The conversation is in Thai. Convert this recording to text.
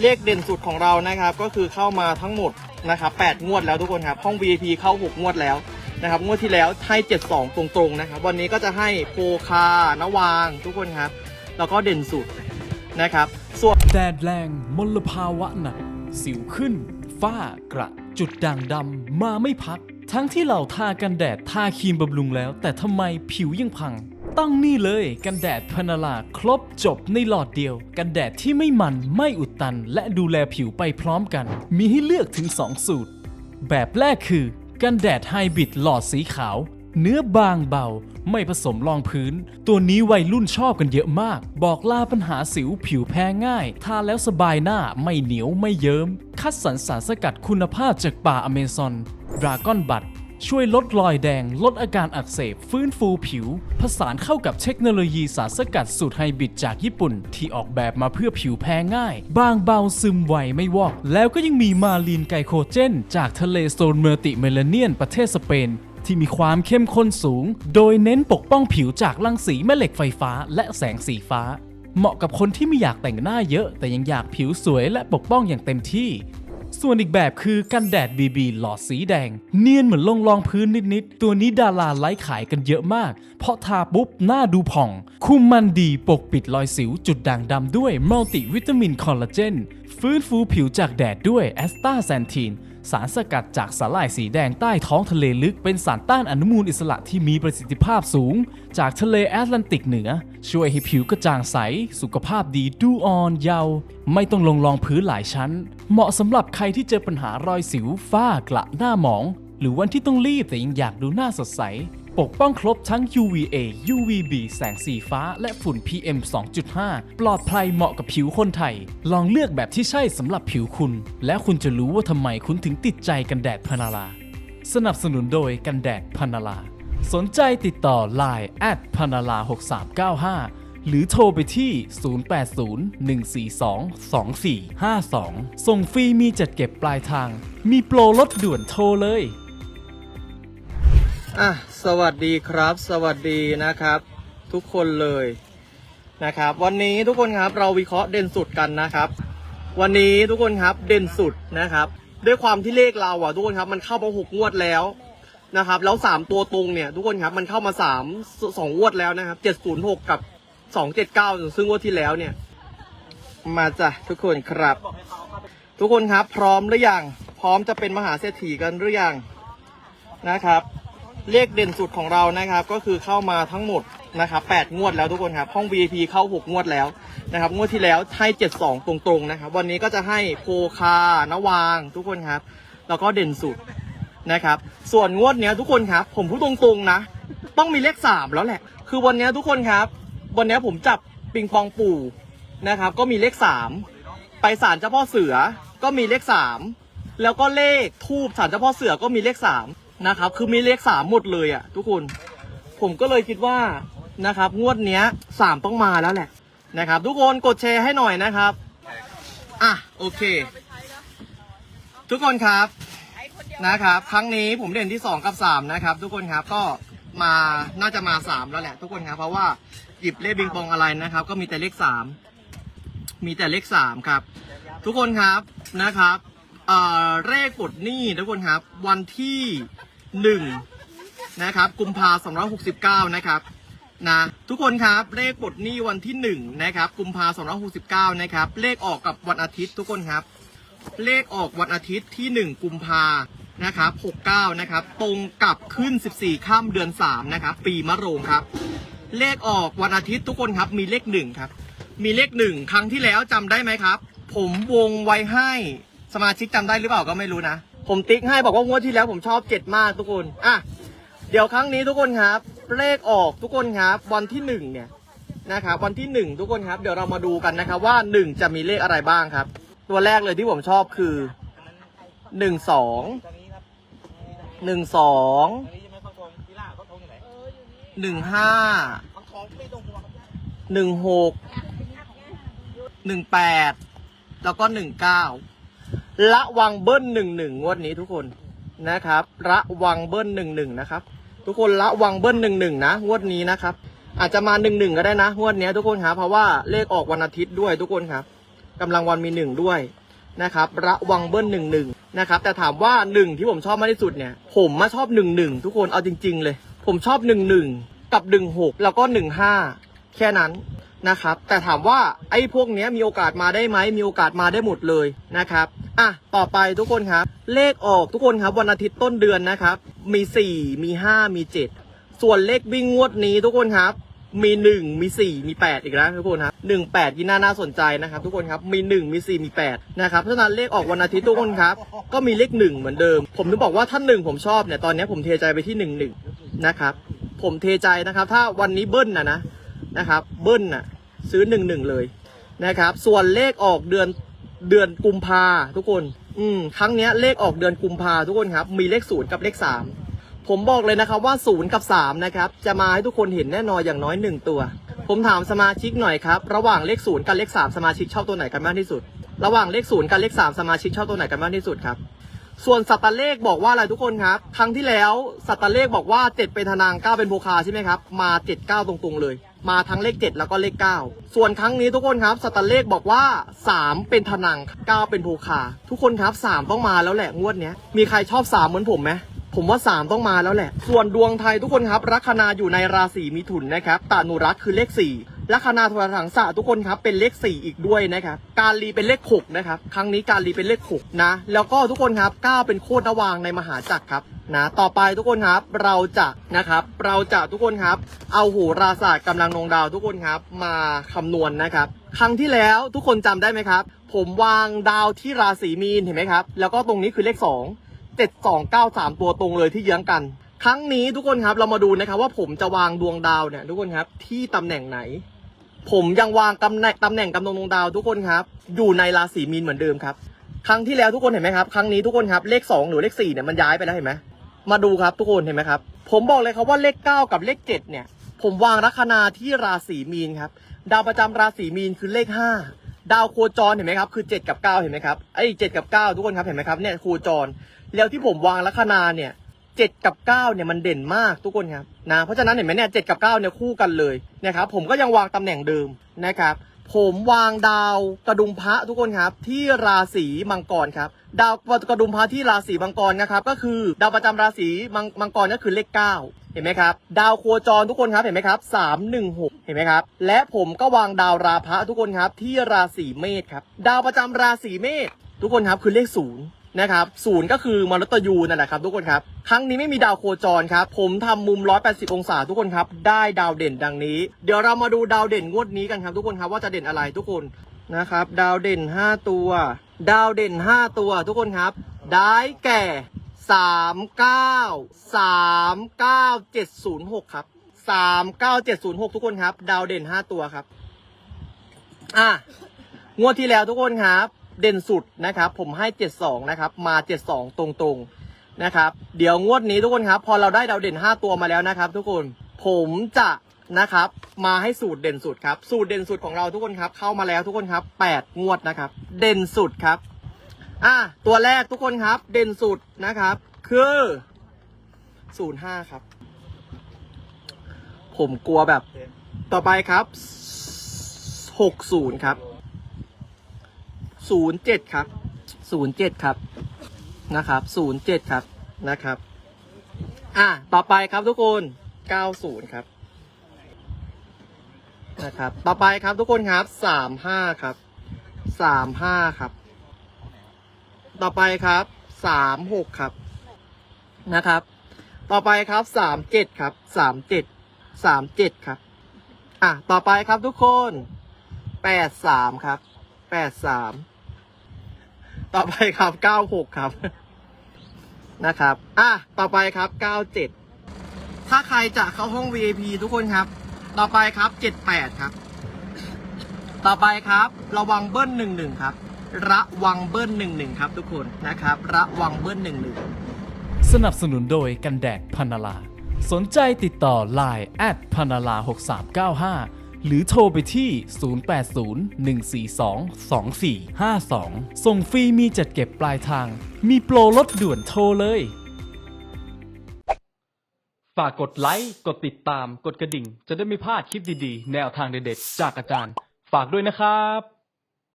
เลขเด่นสุดของเรานะครับ ก็คือเข้ามาทั้งหมดนะครับ8งวดแล้วทุกคนครับห้อง VIP เข้า 6 งวดแล้วนะครับงวดที่แล้วให้ 72 ตรงๆนะครับ วันนี้ก็จะให้โคคานวางทุกคนครับ แล้วก็เด่นสุดนะครับ ส่วนแดดแรงมลภาวะหนัก สิวขึ้น ฝ้ากระ จุดด่างดำมาไม่พัก ทั้งที่เราทากันแดดทาครีมบำรุงแล้ว แต่ทำไมผิวยังพัง ต้องนี่เลยกันแดดพนาลาครบจบในหลอดเดียว กันแดดที่ไม่มันไม่อุดตัน และดูแลผิวไปพร้อมกัน มีให้เลือกถึง 2 สูตร แบบแรกคือ กันแดดไฮบริดหลอดสีขาว เนื้อบางเบา ไม่ผสมรองพื้น ตัวนี้วัยรุ่นชอบกันเยอะมาก บอกลาปัญหาสิวผิวแพ้ง่าย ทาแล้วสบายหน้าไม่เหนียวไม่เยิม้ม คัดสรรสารสกัดคุณภาพจากป่าอเมซอนดราก้อนบัต ช่วยลดรอยแดง ลดอาการอักเสบ ฟื้นฟูผิว ผสานเข้ากับเทคโนโลยีสารสกัดสูตรไฮบริดจากญี่ปุ่น ที่ออกแบบมาเพื่อผิวแพ้ง่าย บางเบาซึมไวไม่วอก แล้วก็ยังมีมาลีนไกโคเจน จากทะเลโซนเมอร์ติเมลาเนียนประเทศสเปนที่มีความเข้มข้นสูง โดยเน้นปกป้องผิวจากรังสีแม่เหล็กไฟฟ้า และแสงสีฟ้า เหมาะกับคนที่ไม่อยากแต่งหน้าเยอะ แต่ยังอยากผิวสวยและปกป้องอย่างเต็มที่ ส่วนอีกแบบคือกันแดด BB หลอดสีแดง เนียนเหมือนลงรองพื้นนิดๆ ตัวนี้ดาราไลค์ขายกันเยอะมาก เพราะทาปุ๊บหน้าดูผ่อง คุมมันดีปกปิดรอยสิวจุดด่างดำด้วยมัลติวิตามินคอลลาเจน ฟื้นฟูผิวจากแดดด้วยแอสตาแซนทีน สารสกัดจากสาหร่ายสีแดงใต้ท้องทะเลลึกเป็นสารต้านอนุมูลอิสระที่มีประสิทธิภาพสูง จากทะเลแอตแลนติกเหนือ ช่วยให้ผิวกระจ่างใส สุขภาพดีดูอ่อนเยาว์ไม่ต้องลงรองพื้นหลายชั้น เหมาะสำหรับใครที่เจอปัญหารอยสิวฝ้ากระหน้าหมอง หรือวันที่ต้องรีบแต่ยังอยากดูหน้าสดใส ปกป้องครบทั้ง UVA UVB แสงสีฟ้า และฝุ่น PM 2.5 ปลอดภัยเหมาะกับผิวคนไทย ลองเลือกแบบที่ใช่สำหรับผิวคุณ แล้วคุณจะรู้ว่าทำไมคุณถึงติดใจกันแดดพานาลา สนับสนุนโดยกันแดดพานาลา สนใจติดต่อ Line แอดพานาลา6395 หรือโทรไปที่ 0801422452 ส่งฟรีมีจัดเก็บปลายทาง มีโปรลดด่วนโทรเลย อะสวัสดีครับ สวัสดีนะครับ ทุกคนเลยนะครับ วันนี้ทุกคนครับเราวิเคราะห์เด่นสุดกันนะครับ วันนี้ทุกคนครับเด่นสุดนะครับ ด้วยความที่เลขเราอะทุกคนครับมันเข้ามาหกงวดแล้วนะครับ แล้วสามตัวตรงเนี่ยทุกคนครับมันเข้ามาสามสองงวดแล้วนะครับเจ็ดศูนย์หกกับสองเจ็ดเก้าซึ่งงวดที่แล้วเนี่ย มาจ้ะทุกคนครับ ทุกคนครับพร้อมหรือยังพร้อมจะเป็นมหาเศรษฐีกันหรือยังนะครับ เลขเด่นสุดของเรานะครับ ก็คือเข้ามาทั้งหมดนะครับ8งวดแล้วทุกคนครับ ห้อง VIP เข้า6งวดแล้วนะครับ งวดที่แล้วให้72ตรงๆนะครับ วันนี้ก็จะให้โคคานวางทุกคนครับ แล้วก็เด่นสุดนะครับ ส่วนงวดเนี้ยทุกคนครับ ผมพูดตรงๆนะ ต้องมีเลข3แล้วแหละ คือวันเนี้ยทุกคนครับ วันเนี้ยผมจับปิงปองปู่นะครับ ก็มีเลข3ไปศาลเจ้าพ่อเสือก็มีเลข3แล้วก็เลขทูบศาลเจ้าพ่อเสือก็มีเลข3 นะครับ คือมีเลข3หมดเลยอะทุกคน ผมก็เลยคิดว่านะครับ งวดเนี้ย3ต้องมาแล้วแหละนะครับ ทุกคนกดแชร์ให้หน่อยนะครับ อะโอเค ทุกคนครับนะครับ ครั้งนี้ผมเด่นที่2กับ3นะครับ ทุกคนครับก็มาน่าจะมา3แล้วแหละ ทุกคนครับ เพราะว่าหยิบเลขบิงปองอะไรนะครับ ก็มีแต่เลข3มีแต่เลข3ครับ ทุกคนครับนะครับเอ่อเลขปลดหนี้ทุกคนครับ วันที่ หนึ่งนะครับกุมภาสองร้อยหกสิบเก้านะครับนะทุกคนครับเลขปลดหนี้วันที่หนึ่งนะครับกุมภาสองร้อยหกสิบเก้านะครับเลขออกกับวันอาทิตย์ทุกคนครับ เลขออกวันอาทิตย์ที่หนึ่งกุมภานะครับหกเก้านะครับตรงกับขึ้นสิบสี่ข้ามเดือนสามนะครับปีมะโรงครับ เลขออกวันอาทิตย์ทุกคนครับมีเลขหนึ่งครับมีเลขหนึ่งครั้งที่แล้วจำได้ไหมครับ ผมวงไว้ให้สมาชิกจำได้หรือเปล่าก็ไม่รู้นะ ผมติ๊กให้บอกว่างวดที่แล้วผมชอบเจ็ดมากทุกคนอะเดี๋ยวครั้งนี้ทุกคนครับ เลขออกทุกคนครับ วันที่หนึ่งเนี่ยนะครับวันที่หนึ่งทุกคนครับ เดี๋ยวเรามาดูกันนะครับว่าหนึ่งจะมีเลขอะไรบ้างครับ ตัวแรกเลยที่ผมชอบคือหนึ่งสองหนึ่งสองหนึ่งห้าหนึ่งหกหนึ่งแปดแล้วก็หนึ่งเก้า ระวังเบิ้ลหนึ่งหนึ่งงวดนี้ทุกคนนะครับ ระวังเบิ้ลหนึ่งหนึ่งนะครับ ทุกคนระวังเบิ้ลหนึ่งหนึ่งนะงวดนี้นะครับ อาจจะมาหนึ่งหนึ่งก็ได้นะงวดนี้ทุกคนครับเพราะว่าเลขออกวันอาทิตย์ด้วยทุกคนครับกำลังวันมีหนึ่งด้วยนะครับ ระวังเบิ้ลหนึ่งหนึ่งนะครับ แต่ถามว่าหนึ่งที่ผมชอบมากที่สุดเนี่ย ผมมาชอบหนึ่งหนึ่งทุกคนเอาจริง ๆ เลย ผมชอบหนึ่งหนึ่งกับหนึ่งหกแล้วก็หนึ่งห้าแค่นั้น นะครับ แต่ถามว่าไอ้พวกเนี้ยมีโอกาสมาได้ไหมมีโอกาสมาได้หมดเลยนะครับอะต่อไปทุกคนครับ เลขออกทุกคนครับวันอาทิตย์ต้นเดือนนะครับ มีสี่มีห้ามีเจ็ดส่วนเลขวิ่งงวดนี้ทุกคนครับมีหนึ่งมีสี่มีแปดอีกแล้วทุกคนครับหนึ่งแปดที่น่าน่าสนใจนะครับทุกคนครับมีหนึ่งมีสี่มีแปดนะครับเพราะฉะนั้นเลขออกวันอาทิตย์ทุกคนครับ ก็มีเลขหนึ่งเหมือนเดิม ผมถึงบอกว่าถ้าหนึ่งผมชอบเนี่ยตอนนี้ผมเทใจไปที่หนึ่งหนึ่งนะครับผมเทใจนะครับ ถ้าวันนี้เบิ้ลนะนะ นะครับเบิ้ลน่ะซื้อหนึ่งหนึ่งเลยนะครับ ส่วนเลขออกเดือนเดือนกุมภาทุกคน อืมครั้งเนี้ยเลขออกเดือนกุมภาทุกคนครับ มีเลขศูนย์กับเลขสามผมบอกเลยนะครับว่า0กับ3นะครับ จะมาให้ทุกคนเห็นแน่นอนอย่างน้อย1ตัว ผมถามสมาชิกหน่อยครับ ระหว่างเลข0กับเลข3สมาชิกชอบตัวไหนกันมากที่สุด ระหว่างเลข0กับเลข3สมาชิกชอบตัวไหนกันมากที่สุดครับส่วนสัตว์เลขบอกว่าอะไรทุกคนครับ ครั้งที่แล้วสัตว์เลขบอกว่า7เป็นธนาง9เป็นโพคาใช่ไหมครับ มา7 9ตรงๆเลย มาทั้งเลข 7 แล้วก็เลข 9 ส่วนครั้งนี้ทุกคนครับสัตว์เลขบอกว่า 3 เป็นธนัง 9 เป็นโพคา ทุกคนครับ 3 ต้องมาแล้วแหละงวดเนี้ยมีใครชอบ 3 เหมือนผมไหมผมว่า 3 ต้องมาแล้วแหละ ส่วนดวงไทยทุกคนครับ ลัคนาอยู่ในราศีมิถุนนะครับตานุรักษ์คือเลข 4 ลัคนาโทรถังสะทุกคนครับเป็นเลข 4 อีกด้วยนะครับการรีเป็นเลข6นะครับครั้งนี้การรีเป็นเลข6นะแล้วก็ทุกคนครับ9เป็นโคตรนวางในมหาจักรครับนะต่อไปทุกคนครับเราจะนะครับเราจะทุกคนครับ เอาโหราศาสตร์กำลังดวงดาวทุกคนครับ มาคำนวณนะครับ ครั้งที่แล้วทุกคนจำได้ไหมครับ ผมวางดาวที่ราศีมีนเห็นไหมครับ แล้วก็ตรงนี้คือเลข 2 7293 ตัวตรงเลยที่เยื้องกัน ครั้งนี้ทุกคนครับเรามาดูนะครับว่าผมจะวางดวงดาวเนี่ยทุกคนครับที่ตำแหน่งไหน ผมยังวางตำแหน่งตำแหน่งกำลังดวงดาวทุกคนครับ อยู่ในราศีมีนเหมือนเดิมครับ ครั้งที่แล้วทุกคนเห็นไหมครับ ครั้งนี้ทุกคนครับ เลข 2 หรือเลข4เนี่ยมันย้ายไปแล้วเห็นไหมมาดูครับทุกคนเห็นไหมครับ ผมบอกเลยครับว่าเลข 9 กับเลข 7 เนี่ย ผมวางลัคนาที่ราศีมีนครับ ดาวประจำราศีมีนคือเลข 5 ดาวโคจรเห็นไหมครับ คือ 7 กับ 9 เห็นไหมครับไอ้7กับ 9 ทุกคนครับเห็นไหมครับเนี่ยโคจร แล้วที่ผมวางลัคนาเนี่ย เจ็ดกับเก้าเนี่ยมันเด่นมากทุกคนครับนะเพราะฉะนั้นเห็นไหมเนี่ยเจ็ดกับเก้าเนี่ยคู่กันเลยนะครับผมก็ยังวางตำแหน่งเดิมนะครับผมวางดาวกระดุมพระทุกคนครับที่ราศีมังกรครับดาวกระดุมพระที่ราศีมังกรนะครับก็คือดาวประจำราศีมังมังกรก็คือเลขเก้าเห็นไหมครับดาวโคจรทุกคนครับเห็นไหมครับสามหนึ่งหกเห็นไหมครับและผมก็วางดาวราพะทุกคนครับที่ราศีเมษครับดาวประจำราศีเมษทุกคนครับคือเลขศูนย์ นะครับศูนย์ก็คือมรตยูนั่นแหละครับทุกคนครับครั้งนี้ไม่มีดาวโคจรครับ ผมทำมุม 180 องศาทุกคนครับ ได้ดาวเด่นดังนี้ เดี๋ยวเรามาดูดาวเด่นงวดนี้กันครับทุกคนครับว่าจะเด่นอะไรทุกคนนะครับ ดาวเด่น 5 ตัว ดาวเด่น 5 ตัวทุกคนครับ ได้แก่ 39 39 706 ครับ 39 706 ทุกคนครับ ดาวเด่น 5 ตัวครับ อะงวดที่แล้วทุกคนครับ เด่นสุดนะครับ ผมให้ 72 นะครับ มา 72 ตรงๆนะครับ เดี๋ยวงวดนี้ทุกคนครับ พอเราได้ดาวเด่น 5 ตัวมาแล้วนะครับ ทุกคนผมจะนะครับ มาให้สูตรเด่นสุดครับ สูตรเด่นสุดของเราทุกคนครับ เข้ามาแล้วทุกคนครับ 8 งวดนะครับ เด่นสุดครับอะตัวแรกทุกคนครับ เด่นสุดนะครับ คือ 05 ครับ ผมกลัวแบบ ต่อไปครับ 60 ครับ ศูนย์เจ็ดครับศูนย์เจ็ดครับนะครับศูนย์เจ็ดครับนะครับ อะต่อไปครับทุกคนเก้าศูนย์ครับนะครับต่อไปครับทุกคนครับสามห้าครับสามห้าครับ ต่อไปครับสามหกครับนะครับ ต่อไปครับสามเจ็ดครับสามเจ็ดสามเจ็ดครับ อะ ต่อไปครับทุกคนแปดสามครับแปดสาม ต่อไปครับเก้าหกครับ นะครับ อะ ต่อไปครับเก้าเจ็ดถ้าใครจะเข้าห้อง VIP ทุกคนครับ ต่อไปครับเจ็ดแปดครับ ต่อไปครับ ระวังเบิ้ลหนึ่งหนึ่งครับ ระวังเบิ้ลหนึ่งหนึ่งครับ ทุกคนนะครับ ระวังเบิ้ลหนึ่งหนึ่งสนับสนุนโดยกันแดดพันาลา สนใจติดต่อ Line แอดพันนาลา6395 หรือโทรไปที่ 0801422452 ส่งฟรีมีจัดเก็บปลายทาง มีโปรลดด่วนโทรเลย ฝากกดไลค์ กดติดตาม กดกระดิ่ง จะได้ไม่พลาดคลิปดีๆ แนวทางเด็ดๆ จากอาจารย์ ฝากด้วยนะครับ